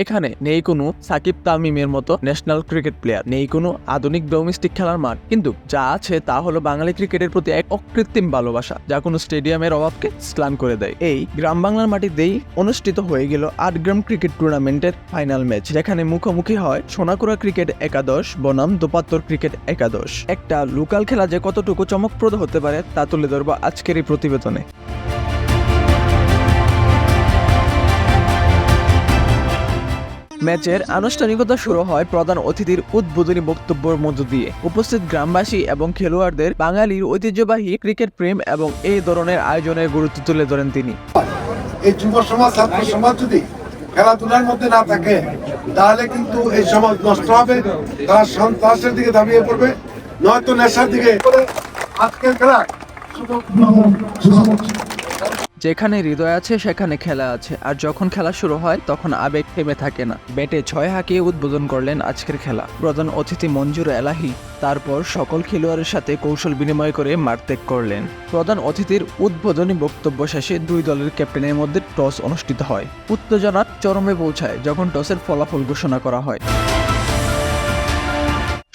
এখানে নেই কোনো সাকিব তামিমের মতো ন্যাশনাল ক্রিকেট প্লেয়ার নেই কোনো আধুনিক ডোমেস্টিক খেলার মাঠ। কিন্তু যা আছে তা হলো বাঙালি ক্রিকেটের প্রতি এক অকৃত্রিম ভালোবাসা, যা কোনো স্টেডিয়ামের অভাবকে স্লান করে দেয়। এই গ্রাম বাংলার মাটিতেই অনুষ্ঠিত হয়ে গেল আট গ্রাম ক্রিকেট টুর্নামেন্টের ফাইনাল ম্যাচ যেখানে মুখোমুখি হয় সোনাকুড়া ক্রিকেট একাদশ, বনাম দোপাত্তর ক্রিকেট একাদশ। একটা লোকাল খেলা যে কতটুকু চমকপ্রদ হতে পারে তা তুলে ধরবো আজকের এই প্রতিবেদনে। ম্যাচের আনুষ্ঠানিকতা শুরু হয় প্রধান অতিথির উদ্বোধনী বক্তব্যের মধ্য দিয়ে। উপস্থিত গ্রামবাসী এবং খেলোয়াড়দের বাঙালির ঐতিহ্যবাহী ক্রিকেট প্রেম এবং এই ধরনের আয়োজনের গুরুত্ব তুলে ধরেন তিনি। এই যুব সমাজ, ছাত্র সমাজ যদি খেলাধুলার মধ্যে না থাকে, তাহলে কিন্তু এই সমাজ নষ্ট হবে। তারা সন্ত্রাসের দিকে দাবিয়ে পড়বে, নয়তো নেশার দিকে। আজকের খেলা যেখানে হৃদয় আছে, সেখানে খেলা আছে। আর যখন খেলা শুরু হয়, তখন আবেগ থেমে থাকে না। ব্যাটে ছয় হাঁকিয়ে উদ্বোধন করলেন আজকের খেলা। প্রধান অতিথি মঞ্জুর এলাহি তারপর সকল খেলোয়াড়ের সাথে কৌশল বিনিময় করে মাঠ ত্যাগ করলেন। প্রধান অতিথির উদ্বোধনী বক্তব্য শেষে দুই দলের ক্যাপ্টেনের মধ্যে টস অনুষ্ঠিত হয়। উত্তেজনার চরমে পৌঁছায় যখন টসের ফলাফল ঘোষণা করা হয়।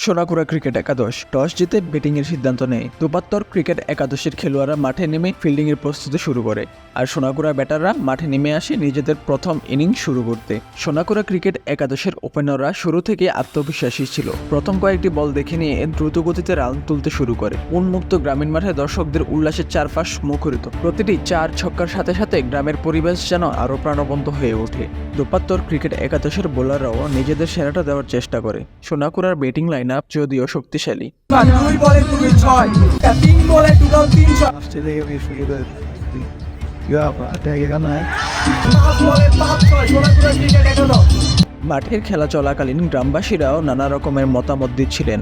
সোনাকুড়া ক্রিকেট একাদশ। টস জিতে ব্যাটিং এর সিদ্ধান্ত নেয় দুপাত্তর ক্রিকেট একাদশের খেলোয়াড়রা মাঠে নেমে ফিল্ডিং এর প্রস্তুতি শুরু করে। আর সোনাকুড়া ব্যাটাররা মাঠে নেমে আসে নিজেদের প্রথম ইনিংস শুরু করতে। সোনাকুড়া ক্রিকেট একাদশের ওপেনাররা শুরু থেকে আত্মবিশ্বাসী ছিল। প্রথম কয়েকটি বল দেখে নিয়ে দ্রুত গতিতে রান তুলতে শুরু করে। উন্মুক্ত গ্রামীণ মাঠে দর্শকদের উল্লাসের চারপাশ মুখরিত। প্রতিটি চার ছক্কার সাথে সাথে গ্রামের পরিবেশ যেন আরও প্রাণবন্ত হয়ে ওঠে। দুপাত্তর ক্রিকেট একাদশের বোলাররাও নিজেদের সেরাটা দেওয়ার চেষ্টা করে। সোনাকুড়ার ব্যাটিং লাইন আপ যদিও শক্তিশালী। মাঠের খেলা চলাকালীন গ্রামবাসীরাও নানা রকমের মতামত দিচ্ছিলেন।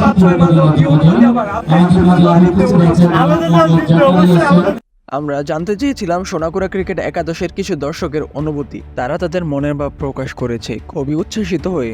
পাঁচ ছয় আবার আমাদের অবশ্যই আমাদের আমরা জানতে চেয়েছিলাম সোনাকুড়া ক্রিকেট একাদশের কিছু দর্শকের অনুভূতি। তারা তাদের মনের ভাব প্রকাশ করেছে কবি উচ্ছ্বসিত হয়ে।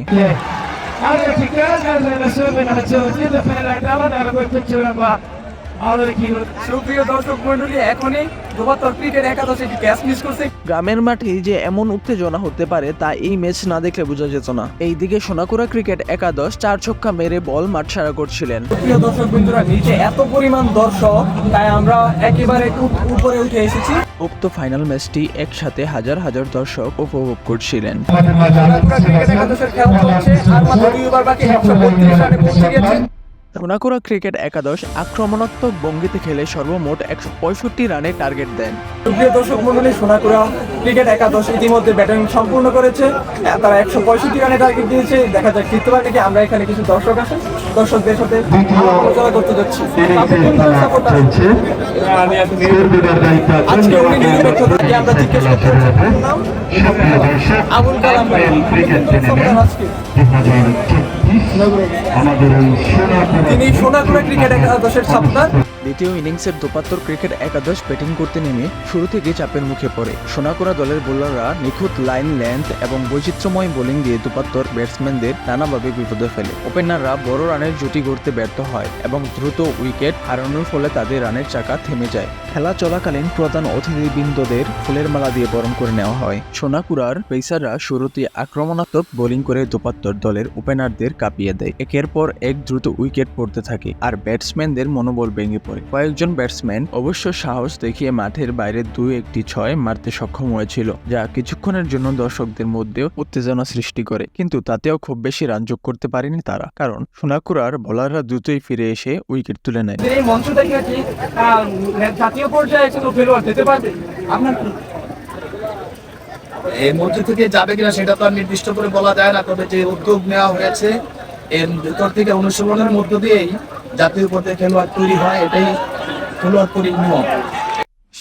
গ্রামের মাঠে যে এমন উত্তেজনা হতে পারে তা এই ম্যাচ না দেখলে বোঝা যেত না। এইদিকে সোনাকুড়া ক্রিকেট একাদশ চার ছক্কা মেরে বল মাঠ সারা করছিলেন। প্রিয় দর্শক বন্ধুরা নিচে এত পরিমাণ দর্শক তাই আমরা একেবারে উপরে উঠে এসেছি। উক্ত ফাইনাল ম্যাচটি একসাথে হাজার হাজার দর্শক উপভোগ করছিলেন। আর মাত্র দুই ওভার বাকি একশো বত্রিশ রানে পৌঁছে গেছে। সোনাকুড়া ক্রিকেট একাদশ আক্রমণাত্মক ভঙ্গিতে খেলে সর্বমোট একশো পঁয়ষট্টি রানে টার্গেট দেন। প্রিয় দর্শক মন্ডলী সোনাকুড়া ক্রিকেট একাদশ ইতিমধ্যে ব্যাটিং সম্পূর্ণ করেছে। তারা একশো পঁয়ষট্টি রানে টার্গেট দিয়েছে। দেখা যাক জিততে পারে নাকি আমরা এখানে কিছু দর্শক আছেন দর্শকদের সাথে আলোচনা করতে যাচ্ছি? আজকে উনি নিরপেক্ষ থাকে আমরা জিজ্ঞেস করতে? আবুল কালাম আজকে? তিনি সোনাকুড়া ক্রিকেট একাদশের সাপোর্টার দ্বিতীয় ইনিংসের দোপাত্তর ক্রিকেট একাদশ ব্যাটিং করতে নেমে শুরু থেকে চাপের মুখে পড়ে। সোনাকুড়া দলের বোলাররা নিখুঁত লাইন, লেন্থ এবং বৈচিত্র্যময় বোলিং দিয়ে দোপাত্তর ব্যাটসম্যানদের নানাভাবে বিপদে ফেলে। ওপেনাররা বড় রানের জুটি গড়তে ব্যর্থ হয় এবং দ্রুত উইকেট হারানোর ফলে তাদের রানের চাকা থেমে যায়। খেলা চলাকালীন প্রধান অতিথিবৃন্দদের ফুলের মালা দিয়ে বরণ করে নেওয়া হয়। সোনাকুড়ার পেসাররা শুরুতে আক্রমণাত্মক বোলিং করে দোপাত্তর দলের ওপেনারদের কাঁপিয়ে দেয়। একের পর এক দ্রুত উইকেট পড়তে থাকে আর ব্যাটসম্যানদের মনোবল ভেঙে পড়ে। কয়েকজন ব্যাটসম্যান অবশ্য সাহস দেখিয়ে মাঠের বাইরে দুই একটি ছয় মারতে সক্ষম হয়েছিল যা কিছুক্ষণের জন্য দর্শকদের মধ্যেও উত্তেজনা সৃষ্টি করে কিন্তু তাতেও খুব বেশি রান যোগ করতে পারেনি তারা। কারণ সোনাকুড়ার বোলাররা দ্রুতই ফিরে এসে উইকেট তুলে নেয়। এই মঞ্চ থেকে কি জাতীয় পর্যায়ে কোনো খেলোয়াড় যেতে পারবে? আপনার এই মঞ্চ থেকে যাবে কিনা সেটা তো আর নির্দিষ্ট করে বলা যায় না তবে যে উদ্যোগ নেওয়া হয়েছে এর ভিতর থেকে অনুশীলনের মধ্য দিয়েই জাতীয় পর্যায়ে খেলোয়াড় তৈরি হয়, এটাই খেলোয়াড় তৈরি নিয়ম।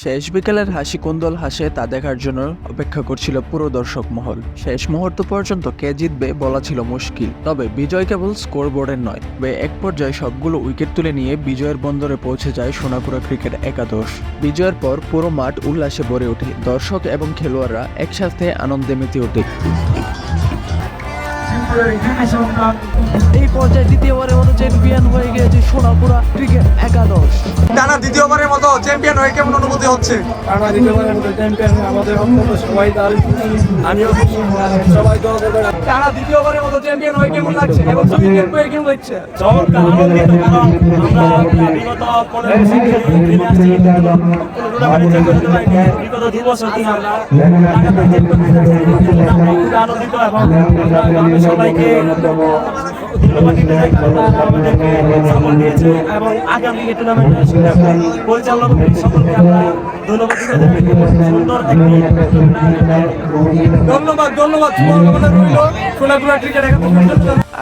শেষ বিকেলের হাসি কুন্দল হাসে তা দেখার জন্য অপেক্ষা করছিল পুরো দর্শক মহল। শেষ মুহূর্ত পর্যন্ত কে জিতবে বলা ছিল মুশকিল, তবে বিজয় কেবল স্কোরবোর্ডের নয়, তবে এক পর্যায়ে সবগুলো উইকেট তুলে নিয়ে বিজয়ের বন্দরে পৌঁছে যায় সোনাপুরা ক্রিকেট একাদশ। বিজয়ের পর পুরো মাঠ উল্লাসে ভরে ওঠে। দর্শক এবং খেলোয়াড়রা একসাথে আনন্দে মেতে ওঠে। এই পর্যায়ে দ্বিতীয়বারের মতো চ্যাম্পিয়ন হয়ে গিয়েছে সোনাপুরা ক্রিকেট একাদশ। টানা দ্বিতীয়বারের মতো চ্যাম্পিয়ন হয়ে কেমন অনুভূতি হচ্ছে? টানা দ্বিতীয়বারের মতো চ্যাম্পিয়ন আমাদের অত্যন্ত সবাই তার আমিও সবাই দল টানা দ্বিতীয়বারের মতো চ্যাম্পিয়ন হয়ে কেমন লাগছে? এবং উইকেট পেয়ে কেমন লাগছে চমৎকার আনন্দিত কারণ আমরা বিগত পনেরো বিগত দু বছর আমরা আনন্দিত এবং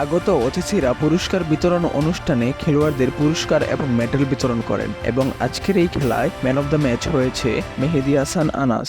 আগত অতিথিরা পুরস্কার বিতরণ অনুষ্ঠানে খেলোয়াড়দের পুরস্কার এবং মেডেল বিতরণ করেন এবং আজকের এই খেলায় ম্যান অব দ্য ম্যাচ হয়েছে মেহেদি হাসান আনাস।